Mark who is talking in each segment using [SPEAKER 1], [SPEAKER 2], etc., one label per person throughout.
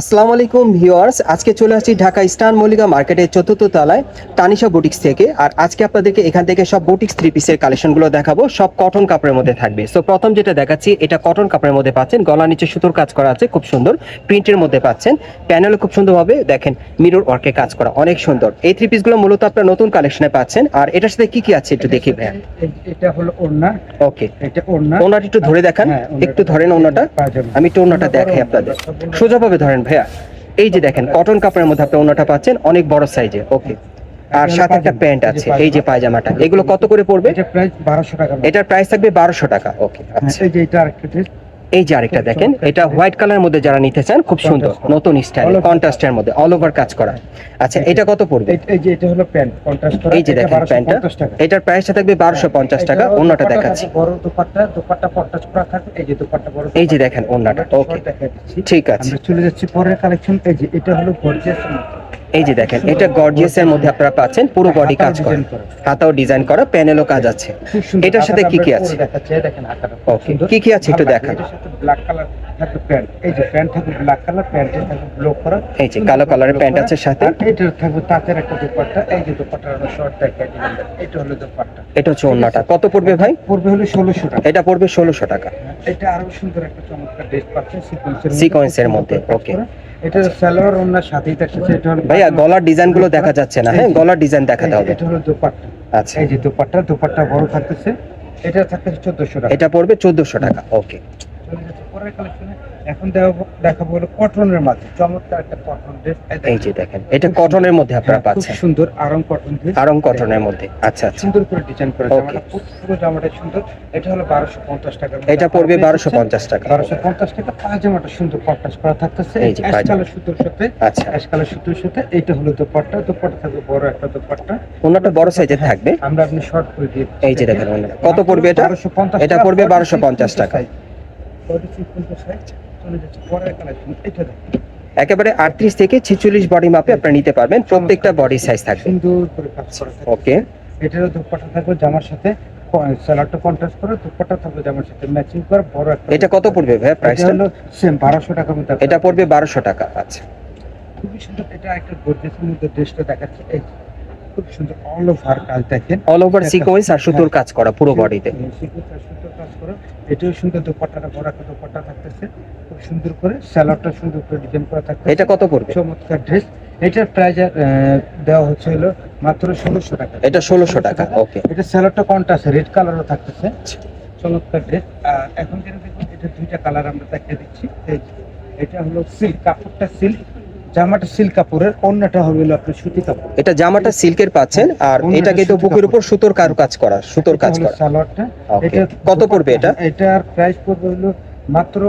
[SPEAKER 1] আসসালামু আলাইকুম ভিউয়ার্স আজকে চলে আসছি ঢাকা ইস্টার্ন মল্লিকা মার্কেটের চতুর্থ তলায় তানিশা বুটিক্স থেকে। আর আজকে আপনাদেরকে এখান থেকে সব বুটিক্স থ্রি পিসের কালেকশনগুলো দেখাবো সব কটন কাপড়ের মধ্যে থাকবে। সো প্রথম যেটা দেখাচ্ছি এটা কটন কাপড়ের মধ্যে পাচ্ছেন গলা নিচে সুতোর কাজ করা আছে খুব সুন্দর। প্রিন্টের মধ্যে পাচ্ছেন প্যানেলও খুব সুন্দরভাবে দেখেন মিরর ওয়ার্কে কাজ করা অনেক সুন্দর। এই থ্রি পিসগুলো মূলত আপনার নতুন কালেকশনে পাচ্ছেন। আর এটার সাথে কি কি আছে একটু দেখি ভাইয়া?
[SPEAKER 2] এটা হলো ওড়না।
[SPEAKER 1] ওকে
[SPEAKER 2] এটা ওড়না।
[SPEAKER 1] ওনাটা একটু ধরে দেখান
[SPEAKER 2] হ্যাঁ,
[SPEAKER 1] একটু ধরেন ওনাটা আমি একটু ওনাটা দেখাই আপনাদের। সোজাভাবে ধরেন ভাইয়া। এই যে দেখেন কটন কাপড়ের মধ্যে আপনি ওনাটা পাচ্ছেন অনেক বড় সাইজে ওকে আর সাথে একটা প্যান্ট আছে এই যে পায়জামাটা এগুলো কত করে পড়বে?
[SPEAKER 2] এটা প্রাইস বারোশো টাকা। মতো।
[SPEAKER 1] এটার প্রাইস থাকবে বারোশো টাকা ওকে
[SPEAKER 2] হ্যাঁ,
[SPEAKER 1] আচ্ছা
[SPEAKER 2] এই যে আরেকটা
[SPEAKER 1] দেখেন এটা হোয়াইট কালারের মধ্যে যারা নিতে চান খুব সুন্দর নতুন স্টাইল
[SPEAKER 2] over
[SPEAKER 1] কন্ট্রাস্টের মধ্যে অল ওভার কাজ করা। আচ্ছা এটা কত পড়বে?
[SPEAKER 2] এই- যে এটা হলো প্যান্ট কন্ট্রাস্ট করা
[SPEAKER 1] এই যে দেখেন প্যান্টটা এটার প্রাইসটা থাকবে বারোশো পঞ্চাশ টাকা অন্যটা দেখাচ্ছি।
[SPEAKER 2] বড় দুপাট্টা দুপাট্টা কন্ট্রাস্ট করা থাকবে এই যে দুপাট্টা বড়
[SPEAKER 1] এই যে দেখেন ওন্নাটা ওকে। ঠিক আছে।
[SPEAKER 2] আমরা চলে যাচ্ছি পরের কালেকশন এই যে এটা হলো গর্জিয়াস
[SPEAKER 1] এই যে দেখেন এটা গর্জিয়াস এর মধ্যে আপনারা পাচ্ছেন পুরো বডি কাজ করে। হাতাও ডিজাইন করা প্যানেলও কাজ আছে। এটার সাথে কি কি আছে?
[SPEAKER 2] দেখেন খুব
[SPEAKER 1] কি কি আছে একটু দেখান।
[SPEAKER 2] ব্ল্যাক কালার প্যান্ট এই যে প্যান্ট থাকবে ব্ল্যাক কালার প্যান্টে থাকবে ব্লু করা।
[SPEAKER 1] এই যে কালো কালারের প্যান্ট আছে সাথে।
[SPEAKER 2] এটার থাকবে তাঁতের একটা দুপাট্টা। এই যে দুপাট্টা শর্ট দিলাম। এটা হলো দুপাট্টা।
[SPEAKER 1] এটা হচ্ছে ওন্নাটা কত পড়বে ভাই?
[SPEAKER 2] পড়বে হলো ষোলোশো টাকা।
[SPEAKER 1] এটা পড়বে ষোলোশো টাকা।
[SPEAKER 2] এটা আরও সুন্দর একটা চমৎকার ড্রেস পাচ্ছে সিকোয়েন্সের
[SPEAKER 1] Sequence-এর মধ্যে, ওকে
[SPEAKER 2] এটা সালোয়ার ওনার সাথেই থাকছে এটা হলো
[SPEAKER 1] ভাইয়া গলার ডিজাইনগুলো দেখা যাচ্ছে না। হ্যাঁ গলার ডিজাইন দেখাতে হবে।
[SPEAKER 2] এটা হলো দুপাট্টা।
[SPEAKER 1] আচ্ছা।
[SPEAKER 2] এই যে দুপাট্টা দুপাট্টা বড় থাকতেছে। এটা থাকতেছে চোদ্দশো টাকা।
[SPEAKER 1] এটা পড়বে চোদ্দশো টাকা ওকে
[SPEAKER 2] চলে যাচ্ছে পরের কালেকশনে এখন দেখাবো দেখাবো হলো কটনের মাঝে। চমৎকার একটা কটন ড্রেস
[SPEAKER 1] এই যে দেখেন এটা কটনের মধ্যে আপনারা পাচ্ছেন।
[SPEAKER 2] সুন্দর আরং কটন ড্রেস
[SPEAKER 1] আরং কটনের মধ্যে। আচ্ছা আচ্ছা।
[SPEAKER 2] সুন্দর করে ডিজাইন করে. জামাটা পুরো- জামাটা সুন্দর। এটা হলো বারোশো পঞ্চাশ টাকা
[SPEAKER 1] এটা পড়বে বারোশো পঞ্চাশ টাকা।
[SPEAKER 2] বারোশো পঞ্চাশ টাকা। পায়জামাটা সুন্দর কন্ট্রাস্ট করা থাকতেছে।
[SPEAKER 1] এই যে।
[SPEAKER 2] কালার সুতোর সাথে।
[SPEAKER 1] আচ্ছা।
[SPEAKER 2] অ্যাশ কালার সুতোর সাথে। এইটা হলো দোপাট্টা। দোপাট্টা থাকবে বড় একটা দোপাট্টা।
[SPEAKER 1] ওনাটা বড় সাইজের থাকবে।
[SPEAKER 2] আমরা আপনি শর্ট করে দিয়ে
[SPEAKER 1] এই যে দেখেন কত পড়বে এটা?
[SPEAKER 2] বারোশো পঞ্চাশ
[SPEAKER 1] এটা পড়বে 1250 টাকা।
[SPEAKER 2] চলে যাচ্ছে
[SPEAKER 1] একেবারে আটত্রিশ থেকে ছেচল্লিশ বডি মাপে আপনারা নিতে পারবেন প্রত্যেকটা বডি সাইজ থাকবে। ওকে
[SPEAKER 2] এটারও দুপাট্টা থাকবে জামার সাথে স্যালাডটা কন্ট্রাস্ট করে দুপাট্টা থাকবে জামার সাথে ম্যাচিং করে বড় একটা
[SPEAKER 1] এটা কত পড়বে ভাইয়া প্রাইসটা
[SPEAKER 2] হলো সেম বারোশো টাকার মধ্যে
[SPEAKER 1] এটা পড়বে বারোশো টাকা আচ্ছা।
[SPEAKER 2] খুবই সুন্দর এটা একটা গোদরেজের মধ্যে ড্রেসটা দেখাচ্ছে। খুব সুন্দর অল ওভার কাজ দেখেন।
[SPEAKER 1] অল ওভার সিকোয়েন্স আর সুতোর কাজ করা পুরো বডিতে
[SPEAKER 2] সিকুয়েন্স আর সুতোর কাজ করা। এটাও সুন্দর দুপাট্টাটা বড় একটা দুপাট্টা থাকতেছে। সুন্দর করে স্যালাডটা সুন্দর করে ডিজাইন করা থাকবে।
[SPEAKER 1] এটা কত পড়বে?
[SPEAKER 2] চমৎকার ড্রেস এটার প্রাইস দেওয়া হচ্ছে হলো মাত্র ষোলোশো টাকা।
[SPEAKER 1] এটা ষোলোশো টাকা ওকে
[SPEAKER 2] এটা স্যালাডটা কোনটা আছে রেড কালারও থাকতেছে চমৎকার ড্রেস আর এখন যেটা দেখুন এটা দুইটা কালার আমরা দেখিয়ে দিচ্ছি। এটা হলো সিল্ক কাপড়টা সিল্ক জামাটা সিল্ক কাপড়ের অন্যটা হবে আপনার সুতি কাপড়।
[SPEAKER 1] এটা জামাটা সিল্কের পাচ্ছেন আর এটা কিন্তু বুকের উপর সুতোর কারু কাজ করা সুতোর কাজ করা।
[SPEAKER 2] সালোয়ারটা এটা
[SPEAKER 1] কত পড়বে এটা?
[SPEAKER 2] এটার প্রাইস পড়বে হলো মাত্র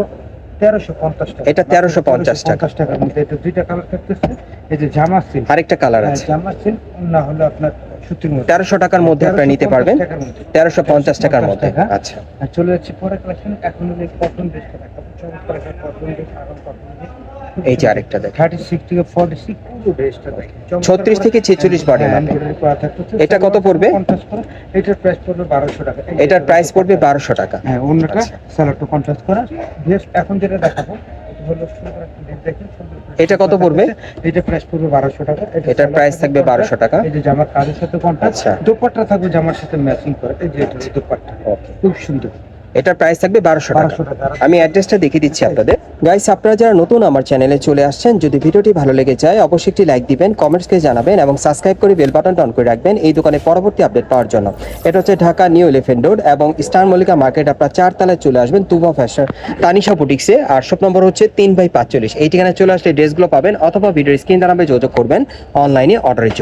[SPEAKER 2] তেরোশো পঞ্চাশ টাকা।
[SPEAKER 1] এটা 1350 টাকা।
[SPEAKER 2] টাকার মধ্যে এটা দুইটা কালার থাকতেছে। এই যে জামা সিল্ক
[SPEAKER 1] আরেকটা কালার আছে।
[SPEAKER 2] জামা সিল্ক না হলে আপনার সুতির মধ্যে।
[SPEAKER 1] তেরোশো টাকার মধ্যে আপনারা নিতে পারবেন। তেরোশো পঞ্চাশ টাকার মধ্যে। আচ্ছা।
[SPEAKER 2] চলে যাচ্ছে পরে কালেকশন এখন কটন চমৎকার কটন ড্রেস আরাম কটন ড্রেস
[SPEAKER 1] এই যে আরেকটা
[SPEAKER 2] থার্টি সিক্স থেকে ফর্টি সিক্স ড্রেসটা দেখেন
[SPEAKER 1] 36 থেকে 46 body
[SPEAKER 2] হ্যাঁ,
[SPEAKER 1] মাপে।
[SPEAKER 2] করা থাকতেছে।
[SPEAKER 1] এটা কত পড়বে?
[SPEAKER 2] এটার প্রাইস পড়বে বারোশো টাকা
[SPEAKER 1] এটার প্রাইস পড়বে বারোশো টাকা
[SPEAKER 2] হ্যাঁ অন্যটা
[SPEAKER 1] আচ্ছা।
[SPEAKER 2] স্যালাডটা কন্ট্রাস্ট করা এখন যেটা দেখাবো এটা
[SPEAKER 1] কত পড়বে?
[SPEAKER 2] এটা প্রাইস পড়বে বারোশো টাকা
[SPEAKER 1] এটার প্রাইস থাকবে 1200 টাকা।
[SPEAKER 2] এই যে জামার কাজের সাথে কন্ট্রাস্ট
[SPEAKER 1] আচ্ছা।
[SPEAKER 2] দোপাট্টা থাকবে জামার সাথে ম্যাচিং করে এই যে এটা দোপাট্টা খুব সুন্দর
[SPEAKER 1] এটার প্রাইস থাকবে
[SPEAKER 2] বারোশো টাকা।
[SPEAKER 1] আমি অ্যাড্রেসটা দেখিয়ে দিচ্ছি আপনাদের। গাইস আপনারা যারা নতুন আমার চ্যানেলে চলে আসছেন যদি ভিডিওটি ভালো লেগে যায় অবশ্যই একটি লাইক দিবেন কমেন্টসকে জানাবেন এবং সাবস্ক্রাইব করে বেল বাটনটা অন করে রাখবেন এই দোকানে পরবর্তী আপডেট পাওয়ার জন্য। এটা হচ্ছে ঢাকা নিউ এলিফেন্ট রোড এবং স্টার মল্লিকা মার্কেট আপনার চার তলায় চলে আসবেন তুবা ফ্যাশন তানিশা বুটিক্সে আর শপ নম্বর হচ্ছে তিন বাই পাঁচচল্লিশ। এই ঠিকানায় চলে আসলে ড্রেসগুলো পাবেন অথবা ভিডিওর স্ক্রিন দ্বারা যোগাযোগ করবেন অনলাইনে অর্ডারের জন্য।